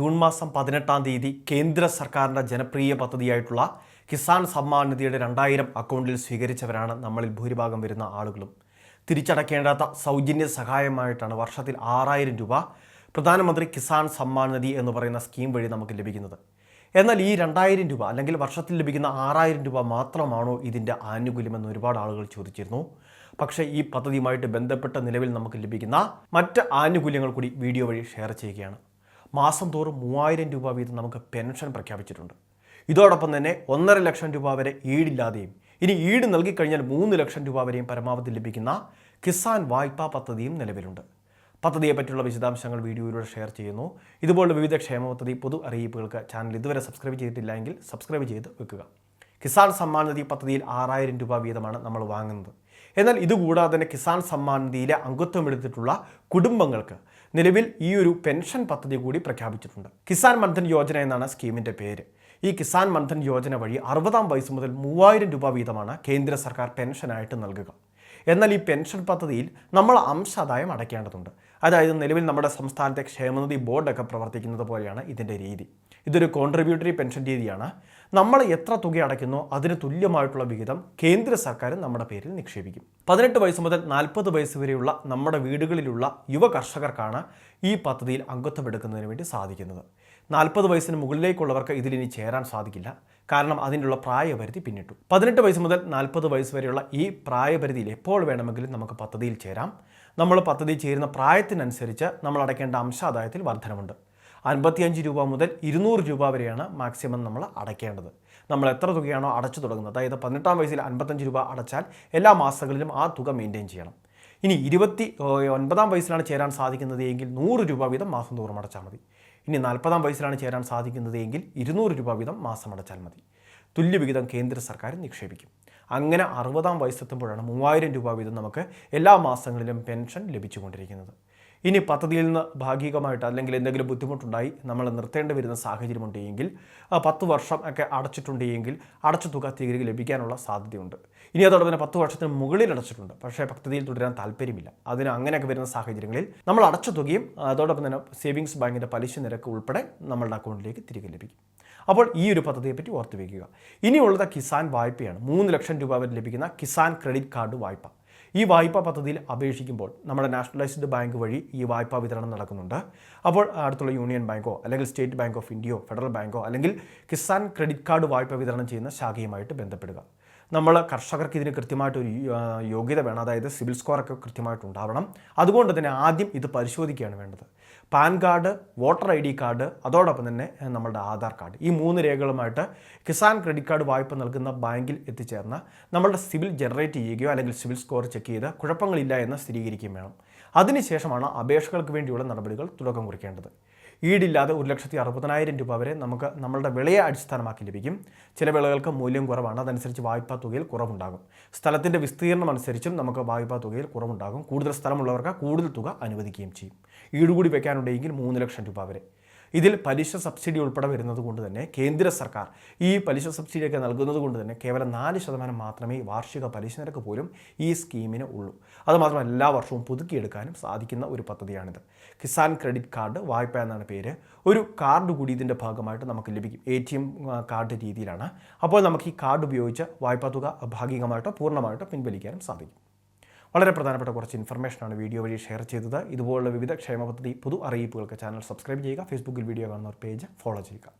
June മാസം പതിനെട്ടാം തീയതി കേന്ദ്ര സർക്കാരിന്റെ ജനപ്രിയ പദ്ധതിയായിട്ടുള്ള കിസാൻ സമ്മാൻ നിധിയുടെ രണ്ടായിരം അക്കൗണ്ടിൽ സ്വീകരിച്ചവരാണ് നമ്മളിൽ ഭൂരിഭാഗം വരുന്ന ആളുകളും. തിരിച്ചടക്കേണ്ടാത്ത സൗജന്യ സഹായമായിട്ടാണ് വർഷത്തിൽ ആറായിരം രൂപ പ്രധാനമന്ത്രി കിസാൻ സമ്മാൻ നിധി എന്ന് പറയുന്ന സ്കീം വഴി നമുക്ക് ലഭിക്കുന്നത്. എന്നാൽ ഈ രണ്ടായിരം രൂപ അല്ലെങ്കിൽ വർഷത്തിൽ ലഭിക്കുന്ന ആറായിരം രൂപ മാത്രമാണോ ഇതിന്റെ ആനുകൂല്യമെന്ന് ഒരുപാട് ആളുകൾ ചോദിച്ചിരുന്നു. പക്ഷേ ഈ പദ്ധതിയുമായിട്ട് ബന്ധപ്പെട്ട നിലവിൽ നമുക്ക് ലഭിക്കുന്ന മറ്റ് ആനുകൂല്യങ്ങൾ കൂടി വീഡിയോ വഴി ഷെയർ ചെയ്യുകയാണ്. മാസം തോറും മൂവായിരം രൂപ വീതം നമുക്ക് പെൻഷൻ പ്രഖ്യാപിച്ചിട്ടുണ്ട്. ഇതോടൊപ്പം തന്നെ ഒന്നര ലക്ഷം രൂപ വരെ ഈടില്ലാതെയും ഇനി ഈട് നൽകിക്കഴിഞ്ഞാൽ മൂന്ന് ലക്ഷം രൂപ വരെയും പരമാവധി ലഭിക്കുന്ന കിസാൻ വായ്പാ പദ്ധതിയും നിലവിലുണ്ട്. പദ്ധതിയെ പറ്റിയുള്ള വിശദാംശങ്ങൾ വീഡിയോയിലൂടെ ഷെയർ ചെയ്യുന്നു. ഇതുപോലുള്ള വിവിധ ക്ഷേമ പദ്ധതി പൊതു അറിയിപ്പുകൾക്ക് ചാനൽ ഇതുവരെ സബ്സ്ക്രൈബ് ചെയ്തിട്ടില്ല എങ്കിൽ സബ്സ്ക്രൈബ് ചെയ്ത് വെക്കുക. കിസാൻ സമ്മാൻ നിധി പദ്ധതിയിൽ ആറായിരം രൂപ വീതമാണ് നമ്മൾ വാങ്ങുന്നത്. എന്നാൽ ഇതുകൂടാതെ തന്നെ കിസാൻ സമ്മാൻ നിധിയിലെ അംഗത്വം എടുത്തിട്ടുള്ള കുടുംബങ്ങൾക്ക് നിലവിൽ ഈ ഒരു പെൻഷൻ പദ്ധതി കൂടി പ്രഖ്യാപിച്ചിട്ടുണ്ട്. കിസാൻ മൻധൻ യോജന എന്നാണ് സ്കീമിന്റെ പേര്. ഈ കിസാൻ മൻധൻ യോജന വഴി അറുപതാം വയസ്സ് മുതൽ മൂവായിരം രൂപ വീതമാണ് കേന്ദ്ര സർക്കാർ പെൻഷനായിട്ട് നൽകുക. എന്നാൽ ഈ പെൻഷൻ പദ്ധതിയിൽ നമ്മൾ അംശാദായം അടയ്ക്കേണ്ടതുണ്ട്. അതായത് നിലവിൽ നമ്മുടെ സംസ്ഥാനത്തെ ക്ഷേമനിധി ബോർഡൊക്കെ പ്രവർത്തിക്കുന്നത് പോലെയാണ് ഇതിന്റെ രീതി. ഇതൊരു കോൺട്രിബ്യൂട്ടറി പെൻഷൻ രീതിയാണ്. നമ്മൾ എത്ര തുക അടയ്ക്കുന്നോ അതിന് തുല്യമായിട്ടുള്ള വിഹിതം കേന്ദ്ര സർക്കാർ നമ്മുടെ പേരിൽ നിക്ഷേപിക്കും. പതിനെട്ട് വയസ്സ് മുതൽ നാൽപ്പത് വയസ്സ് വരെയുള്ള നമ്മുടെ വീടുകളിലുള്ള യുവ കർഷകർക്കാണ് ഈ പദ്ധതിയിൽ അംഗത്വം എടുക്കുന്നതിന് വേണ്ടി സാധിക്കുന്നത്. നാൽപ്പത് വയസ്സിന് മുകളിലേക്കുള്ളവർക്ക് ഇതിലിനി ചേരാൻ സാധിക്കില്ല. കാരണം അതിനുള്ള പ്രായപരിധി പിന്നിട്ടു. പതിനെട്ട് വയസ്സ് മുതൽ നാൽപ്പത് വയസ്സ് വരെയുള്ള ഈ പ്രായപരിധിയിൽ എപ്പോൾ വേണമെങ്കിലും നമുക്ക് പദ്ധതിയിൽ ചേരാം. നമ്മൾ പദ്ധതി ചേരുന്ന പ്രായത്തിനനുസരിച്ച് നമ്മൾ അടയ്ക്കേണ്ട അംശാദായത്തിൽ വർധനമുണ്ട്. അൻപത്തിയഞ്ച് രൂപ മുതൽ ഇരുന്നൂറ് രൂപ വരെയാണ് മാക്സിമം നമ്മൾ അടയ്ക്കേണ്ടത്. നമ്മൾ എത്ര തുകയാണോ അടച്ചു തുടങ്ങുന്നത്. അതായത് പതിനെട്ടാം വയസ്സിൽ അൻപത്തഞ്ച് രൂപ അടച്ചാൽ എല്ലാ മാസങ്ങളിലും ആ തുക മെയിന്റെയിൻ ചെയ്യണം. ഇനി ഇരുപത്തി ഒൻപതാം വയസ്സിലാണ് ചേരാൻ സാധിക്കുന്നത് എങ്കിൽ നൂറ് രൂപ വീതം മാസം തോറും അടച്ചാൽ മതി. ഇനി നാൽപ്പതാം വയസ്സിലാണ് ചേരാൻ സാധിക്കുന്നത് എങ്കിൽ ഇരുന്നൂറ് രൂപ വീതം മാസം അടച്ചാൽ മതി. തുല്യവിഹിതം കേന്ദ്ര സർക്കാർ നിക്ഷേപിക്കും. അങ്ങനെ അറുപതാം വയസ്സെത്തുമ്പോഴാണ് മൂവായിരം രൂപ വീതം നമുക്ക് എല്ലാ മാസങ്ങളിലും പെൻഷൻ ലഭിച്ചുകൊണ്ടിരിക്കുന്നത്. ഇനി പദ്ധതിയിൽ നിന്ന് ഭാഗികമായിട്ട് അല്ലെങ്കിൽ എന്തെങ്കിലും ബുദ്ധിമുട്ടുണ്ടായി നമ്മൾ നിർത്തേണ്ടി വരുന്ന സാഹചര്യമുണ്ടെങ്കിൽ പത്ത് വർഷം ഒക്കെ അടച്ചിട്ടുണ്ടെങ്കിൽ അടച്ച തുക തിരികെ ലഭിക്കാനുള്ള സാധ്യതയുണ്ട്. ഇനി അതോടൊപ്പം തന്നെ പത്ത് വർഷത്തിന് മുകളിൽ അടച്ചിട്ടുണ്ട്. പക്ഷേ പദ്ധതിയിൽ തുടരാൻ താല്പര്യമില്ല. അതിന് അങ്ങനെയൊക്കെ വരുന്ന സാഹചര്യങ്ങളിൽ നമ്മൾ അടച്ച തുകയും അതോടൊപ്പം തന്നെ സേവിങ്സ് ബാങ്കിന്റെ പലിശ നിരക്ക് ഉൾപ്പെടെ നമ്മളുടെ അക്കൗണ്ടിലേക്ക് തിരികെ ലഭിക്കും. അപ്പോൾ ഈ ഒരു പദ്ധതിയെപ്പറ്റി ഓർത്ത് വയ്ക്കുക ഇനിയുള്ളത് കിസാൻ വായ്പയാണ്. മൂന്ന് ലക്ഷം രൂപ വരെ ലഭിക്കുന്ന കിസാൻ ക്രെഡിറ്റ് കാർഡ് വായ്പ. ഈ വായ്പാ പദ്ധതിയിൽ അപേക്ഷിക്കുമ്പോൾ നമ്മുടെ നാഷണലൈസ്ഡ് ബാങ്ക് വഴി ഈ വായ്പാ വിതരണം നടക്കുന്നുണ്ട്. അപ്പോൾ അടുത്തുള്ള യൂണിയൻ ബാങ്കോ അല്ലെങ്കിൽ സ്റ്റേറ്റ് ബാങ്ക് ഓഫ് ഇന്ത്യയോ ഫെഡറൽ ബാങ്കോ അല്ലെങ്കിൽ കിസാൻ ക്രെഡിറ്റ് കാർഡ് വായ്പ വിതരണം ചെയ്യുന്ന ശാഖയുമായിട്ട് ബന്ധപ്പെടുക. നമ്മൾ കർഷകർക്ക് ഇതിന് കൃത്യമായിട്ടൊരു യോഗ്യത വേണം. അതായത് സിവിൽ സ്കോറൊക്കെ കൃത്യമായിട്ട് ഉണ്ടാവണം അതുകൊണ്ട് തന്നെ ആദ്യം ഇത് പരിശോധിക്കുകയാണ് വേണ്ടത്. PAN card voter I D card അതോടൊപ്പം തന്നെ നമ്മളുടെ ആധാർ കാർഡ്. ഈ മൂന്ന് രേഖകളുമായിട്ട് കിസാൻ ക്രെഡിറ്റ് കാർഡ് വായ്പ നൽകുന്ന ബാങ്കിൽ എത്തിച്ചേർന്ന് നമ്മളുടെ സിവിൽ ജനറേറ്റ് ചെയ്യുകയോ അല്ലെങ്കിൽ സിവിൽ സ്കോർ ചെക്ക് ചെയ്ത് കുഴപ്പങ്ങളില്ല എന്ന് സ്ഥിരീകരിക്കുകയും വേണം. അതിനുശേഷമാണ് അപേക്ഷകൾക്ക് വേണ്ടിയുള്ള നടപടികൾ തുടക്കം കുറിക്കേണ്ടത്. ഈടില്ലാതെ ഒരു ലക്ഷത്തി അറുപതിനായിരം രൂപ വരെ നമുക്ക് നമ്മളുടെ വിളയെ അടിസ്ഥാനമാക്കി ലഭിക്കും. ചില വിളകൾക്ക് മൂല്യം കുറവാണ്. അതനുസരിച്ച് വായ്പാ തുകയിൽ കുറവുണ്ടാകും. സ്ഥലത്തിന്റെ വിസ്തീർണം അനുസരിച്ചും നമുക്ക് വായ്പാ തുകയിൽ കുറവുണ്ടാകും. കൂടുതൽ സ്ഥലമുള്ളവർക്ക് കൂടുതൽ തുക അനുവദിക്കുകയും ചെയ്യും. ഈടുകൂടി വയ്ക്കാനുണ്ടെങ്കിൽ മൂന്ന് ലക്ഷം രൂപ വരെ. ഇതിൽ പലിശ സബ്സിഡി ഉൾപ്പെടെ വരുന്നത് കൊണ്ട് തന്നെ കേന്ദ്ര സർക്കാർ ഈ പലിശ സബ്സിഡിയൊക്കെ നൽകുന്നത് കൊണ്ട് തന്നെ കേവലം നാല് ശതമാനം മാത്രമേ വാർഷിക പലിശ നിരക്ക് പോലും ഈ സ്കീമിന് ഉള്ളൂ. അതുമാത്രമല്ല എല്ലാ വർഷവും പുതുക്കിയെടുക്കാനും സാധിക്കുന്ന ഒരു പദ്ധതിയാണിത്. കിസാൻ ക്രെഡിറ്റ് കാർഡ് വായ്പ എന്നാണ് പേര്. ഒരു കാർഡ് കൂടി ഇതിന്റെ ഭാഗമായിട്ട് നമുക്ക് ലഭിക്കും. എ ടി എം കാർഡ് രീതിയിലാണ്. അപ്പോൾ നമുക്ക് ഈ കാർഡ് ഉപയോഗിച്ച് വായ്പാ തുക ഭാഗികമായിട്ടോ പൂർണമായിട്ടോ പിൻവലിക്കാനും സാധിക്കും. വളരെ പ്രധാനപ്പെട്ട കുറച്ച് ഇൻഫർമേഷനാണ് വീഡിയോ വഴി ഷെയർ ചെയ്തത്. ഇതുപോലുള്ള വിവിധ ക്ഷേമ പദ്ധതി പൊതു അറിയിപ്പുകൾക്ക് ചാനൽ സബ്സ്ക്രൈബ് ചെയ്യുക. ഫേസ്ബുക്കിൽ വീഡിയോ കാണുന്നവർ പേജ് ഫോളോ ചെയ്യുക.